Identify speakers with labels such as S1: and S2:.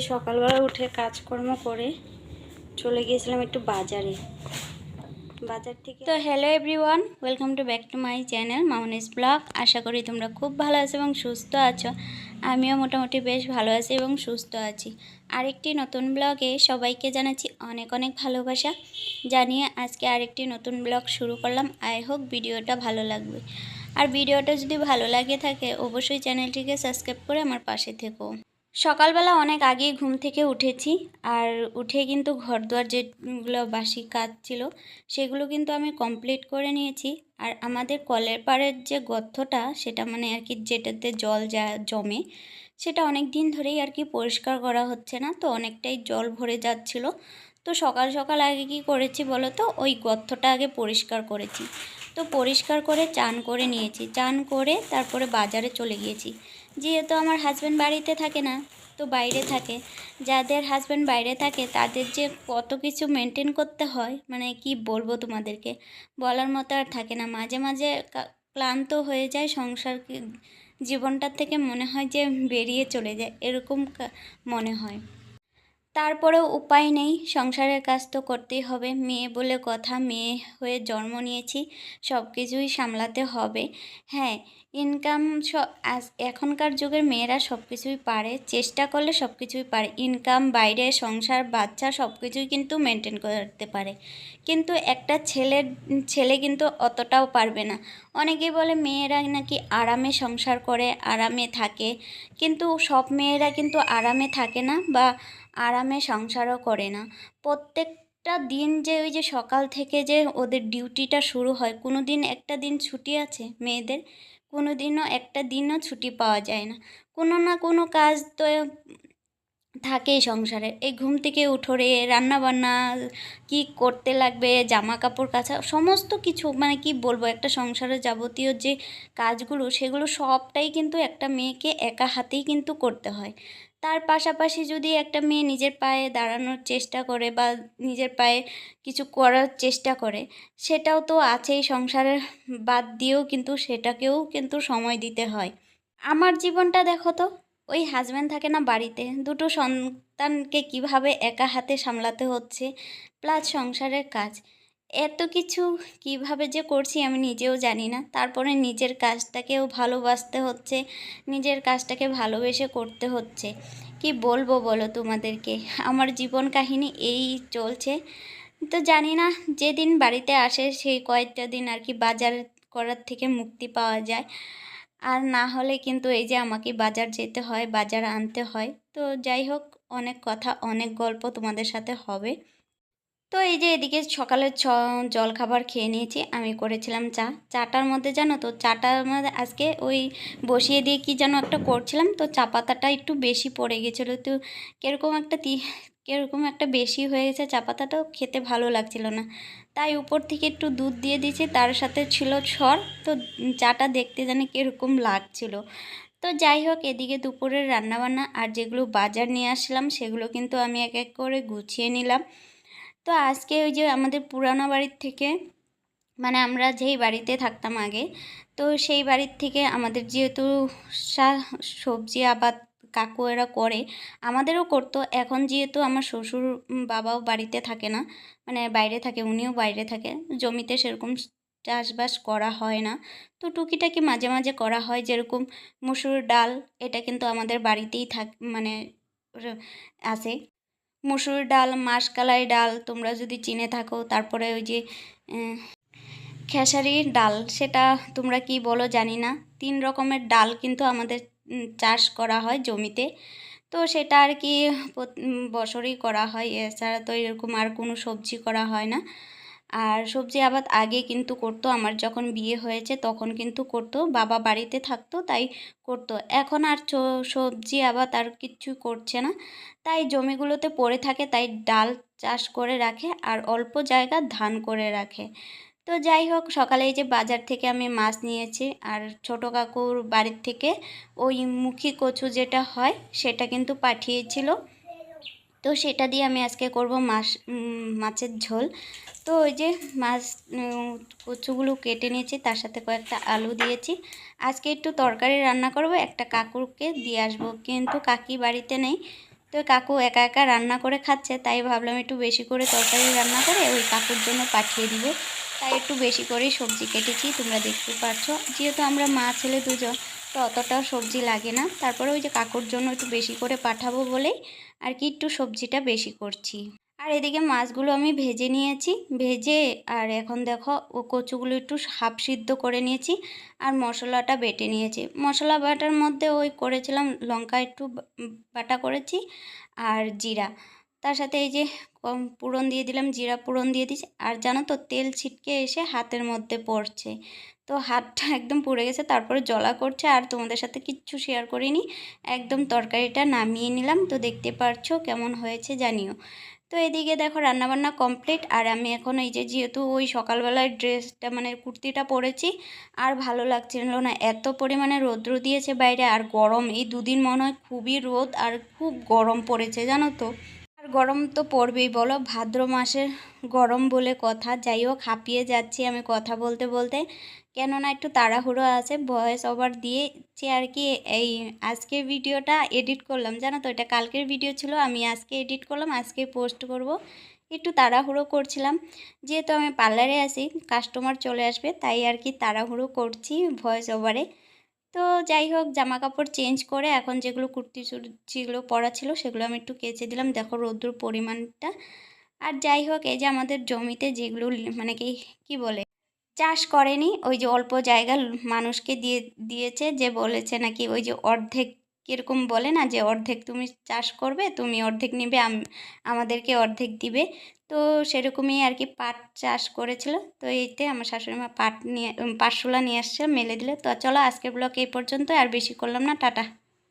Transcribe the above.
S1: ওই সকালবেলা উঠে কাজকর্ম করে চলে গিয়েছিলাম একটু বাজারে। বাজার থেকে তো hello everyone welcome to back to my channel Mamoni's blog আশা করি তোমরা খুব ভালো আছো এবং সুস্থ আছো। আমিও মোটামুটি বেশ ভালো আছি এবং সুস্থ আছি। আরেকটি নতুন ব্লগে সবাইকে জানাচ্ছি অনেক অনেক ভালোবাসা। জানিয়ে আজকে আরেকটি নতুন ব্লগ শুরু করলাম। আই হোপ ভিডিওটা ভালো লাগবে। আর ভিডিওটা যদি ভালো লাগে থাকে, অবশ্যই চ্যানেলটিকে সাবস্ক্রাইব করে আমার পাশে থেকো। সকালবেলা অনেক আগেই ঘুম থেকে উঠেছি, আর উঠে কিন্তু ঘর ঘরদুয়ার যেগুলো বাসি কাজ ছিল, সেগুলো কিন্তু আমি কমপ্লিট করে নিয়েছি। আর আমাদের কলের পাড়ের যে গর্তটা, সেটা মানে আর কি যেটাতে জল যা জমে, সেটা অনেক দিন ধরেই আর কি পরিষ্কার করা হচ্ছে না, তো অনেকটাই জল ভরে যাচ্ছিল। তো সকাল সকাল আগে কি করেছি বলো তো? ওই গর্তটা আগে পরিষ্কার করেছি। তো পরিষ্কার করে চান করে নিয়েছি, চান করে তারপরে বাজারে চলে গিয়েছি। যেহেতু আমার হাজব্যান্ড বাড়িতে থাকে না, তো বাইরে থাকে। যাদের হাজব্যান্ড বাইরে থাকে, তাদের যে কত কিছু মেনটেন করতে হয় মানে কি বলব তোমাদেরকে, বলার মতো আর থাকে না। মাঝে মাঝে ক্লান্ত হয়ে যায় সংসার জীবনটার থেকে মনে হয় যে বেরিয়ে চলে যায়, এরকম মনে হয়। তারপরেও উপায় নেই। সংসারের কাজ তো করতেই হবে। মেয়ে বলে কথা, মেয়ে হয়ে জন্ম নিয়েছি সব কিছুই সামলাতে হবে। হ্যাঁ ইনকাম আজ এখনকার যুগের মেয়েরা সব কিছুই পারে, চেষ্টা করলে সব কিছুই পারে। ইনকাম বাইরে সংসার, বাচ্চা সব কিছুই কিন্তু মেনটেন করতে পারে। কিন্তু একটা ছেলের, ছেলে কিন্তু অতটাও পারবে না। অনেকেই বলে মেয়েরা নাকি আরামে সংসার করে, আরামে থাকে। কিন্তু সব মেয়েরা কিন্তু আরামে থাকে না বা আরামে সংসারও করে না। প্রত্যেকটা দিন যে ওই যে সকাল থেকে যে ওদের ডিউটিটা শুরু হয় কোনো দিন একটা দিন ছুটি আছে মেয়েদের কোনো দিনও একটা দিনও ছুটি পাওয়া যায় না। কোনো না কোনো কাজ তো থাকেই সংসারে। এই ঘুম থেকে উঠোরে রান্না বান্না কি করতে লাগবে জামা কাপড় কাচা, সমস্ত কিছু মানে কি বলব, একটা সংসারের যাবতীয় যে কাজগুলো, সেগুলো সবটাই কিন্তু একটা মেয়েকে একা হাতেই কিন্তু করতে হয়। তার পাশাপাশি যদি একটা মেয়ে নিজের পায়ে দাঁড়ানোর চেষ্টা করে বা নিজের পায়ে কিছু করার চেষ্টা করে, সেটাও তো আছেই সংসারের, বাদ দিয়েও কিন্তু সেটাকেও কিন্তু সময় দিতে হয়। আমার জীবনটা দেখো তো ওই হাজব্যান্ড থাকে না বাড়িতে, দুটো সন্তানকে কীভাবে একা হাতে সামলাতে হচ্ছে প্লাস সংসারের কাজ। এত কিছু কীভাবে যে করছি আমি নিজেও জানি না। তারপরে নিজের কাজটাকেও ভালোবাসতে হচ্ছে, নিজের কাজটাকে ভালোবেসে করতে হচ্ছে। কি বলব বলো তোমাদেরকে? আমার জীবন কাহিনী এই চলছে। তো জানি না, যেদিন বাড়িতে আসে সেই কয়েকটা দিন আর কি বাজার করার থেকে মুক্তি পাওয়া যায়। আর না হলে কিন্তু এই যে আমাকে বাজার যেতে হয়, বাজার আনতে হয়, তো যাই হোক, অনেক কথা, অনেক গল্প তোমাদের সাথে হবে। তো এই যে এদিকে সকালে ছ, জলখাবার খেয়ে নিয়েছি, আমি করেছিলাম চা। চাটার মধ্যে জানো তো, চাটার মধ্যে আজকে ওই বসিয়ে দিয়ে কি যেন একটা করছিলাম, তো চা পাতাটা একটু বেশি পড়ে গেছিল, তো কীরকম একটা কীরকম একটা বেশি হয়ে গেছে, চা পাতাটাও খেতে ভালো লাগছিল না। তাই উপর থেকে একটু দুধ দিয়ে দিয়েছি, তার সাথে ছিল ছর তো চাটা দেখতে জানি কীরকম লাগছিল। তো যাই হোক, এদিকে দুপুরের রান্নাবান্না আর যেগুলো বাজার নিয়ে আসলাম, সেগুলো কিন্তু আমি এক এক করে গুছিয়ে নিলাম। তো আজকে ওই যে আমাদের পুরানো বাড়ির থেকে মানে আমরা যেই বাড়িতে থাকতাম আগে, তো সেই বাড়ির থেকে আমাদের যেহেতু সবজি আবাদ কাকু এরা করে, আমাদেরও করতো। এখন যেহেতু আমার শ্বশুর বাবাও বাড়িতে থাকে না মানে বাইরে থাকে, উনিও বাইরে থাকে, জমিতে সেরকম চাষবাস করা হয় না। তো টুকিটাকি মাঝে মাঝে করা হয়, যেরকম মুসুর ডাল, এটা কিন্তু আমাদের বাড়িতেই থাক মানে আছে। মুসুর ডাল, মাসকালাই ডাল, তোমরা যদি চিনে থাকো, তারপরে ওই যে খেসারির ডাল, সেটা তোমরা কি বলো জানি না। তিন রকমের ডাল কিন্তু আমাদের চাষ করা হয় জমিতে। তো সেটা আর কি বছরই করা হয়। এছাড়া তো এরকম আর কোনো সবজি করা হয় না। আর সবজি আবাদ আগে কিন্তু করতো। আমার যখন বিয়ে হয়েছে তখন কিন্তু করতো। বাবা বাড়িতে থাকতো, তাই করতো। এখন আর সবজি আবাদ আর কিচ্ছু করছে না। তাই জমিগুলোতে পড়ে থাকে, তাই ডাল চাষ করে রাখে আর অল্প জায়গা ধান করে রাখে। তো যাই হোক, সকালে এই যে বাজার থেকে আমি মাছ নিয়েছি আর ছোটো কাকুর বাড়ির থেকে ওই মুখী কচু যেটা হয় সেটা কিন্তু পাঠিয়েছিল। তো সেটা দিয়ে আমি আজকে করব মাছ মাছের ঝোল। তো ওই যে মাছ কচুগুলো কেটে নিয়েছি, তার সাথে কয়েকটা আলু দিয়েছি। আজকে একটু তরকারি রান্না করব, একটা কাকুরকে দিয়ে আসব। কিন্তু কাকি বাড়িতে নেই তো কাকু একা একা রান্না করে খাচ্ছে, তাই ভাবলাম একটু বেশি করে তরকারি রান্না করে ওই কাকুর জন্য পাঠিয়ে দিব। তাই একটু বেশি করেই সবজি কেটেছি, তোমরা দেখতে পাচ্ছ। যেহেতু আমরা মা ছেলে দুজন, তো অতটাও সবজি লাগে না। তারপরে ওই যে কাকুর জন্য একটু বেশি করে পাঠাবো বলেই আর কি একটু সবজিটা বেশি করছি। এদিকে মাছগুলো আমি ভেজে নিয়েছি। ভেজে আর এখন দেখো ও কচুগুলো একটু হাফ সিদ্ধ করে নিয়েছি আর মশলাটা বেটে নিয়েছি। মশলা বাটার মধ্যে ওই করেছিলাম লঙ্কা একটু বাটা করেছি আর জিরা। তার সাথে এই যে পুরন দিয়ে দিলাম, জিরা পুরন দিয়ে দিয়েছি। আর জানো তো তেল ছিটকে এসে হাতের মধ্যে পড়ছে। তো হাতটা একদম পুড়ে গেছে, তারপরে জলা করছে আর তোমাদের সাথে কিচ্ছু শেয়ার করিনি। একদম তরকারিটা নামিয়ে নিলাম। তো দেখতে পারছ কেমন হয়েছে জানিও। তো এদিকে দেখো রান্নাবান্না কমপ্লিট আর আমি এখন এই যে যেহেতু ওই সকালবেলায় ড্রেসটা মানে কুর্তিটা পরেছি, আর ভালো লাগছিল না। এত পরিমাণে রৌদ্র দিয়েছে বাইরে, আর গরম, এই দুদিন মনে হয় খুবই রোদ, আর খুব গরম পড়েছে, জানো তো? গরম তো পড়বেই, বলো? ভাদ্র মাসের গরম বলে কথা। যাই হোক, হাঁপিয়ে যাচ্ছি আমি কথা বলতে বলতে। কেননা একটু তাড়াহুড়ো আছে ভয়েস ওভার দিয়েছি আর কি। এই আজকের ভিডিওটা এডিট করলাম, জানো তো? এটা কালকের ভিডিও ছিল, আমি আজকে এডিট করলাম, আজকে পোস্ট করব। একটু তাড়াহুড়ো করছিলাম। যেহেতু আমি পার্লারে আছি কাস্টমার চলে আসবে, তাই আর কি তাড়াহুড়ো করছি ভয়েস ওভারে তো যাই হোক জামা কাপড় চেঞ্জ করে এখন যেগুলো কুর্তি যেগুলো পরা ছিল সেগুলো আমি একটু কেচে দিলাম। দেখো রৌদ্র পরিমাণটা। আর যাই হোক, এই যে আমাদের জমিতে যেগুলো মানে কি, কী বলে, চাষ করেনি, ওই যে অল্প জায়গা মানুষকে দিয়ে, দিয়েছে যে বলেছে নাকি ওই যে অর্ধেক কীরকম বলে না যে অর্ধেক তুমি চাষ করবে, তুমি অর্ধেক নেবে আমাদেরকে অর্ধেক দিবে। তো সেরকমই আর কি পাট চাষ করেছিল। তো এইতে আমার শাশুড়ি মা পাট নিয়ে পাটশুলা নিয়ে আসছে, মেলে দিলে। তো চলো আজকের ব্লগ এই পর্যন্ত আর বেশি করলাম না, টাটা।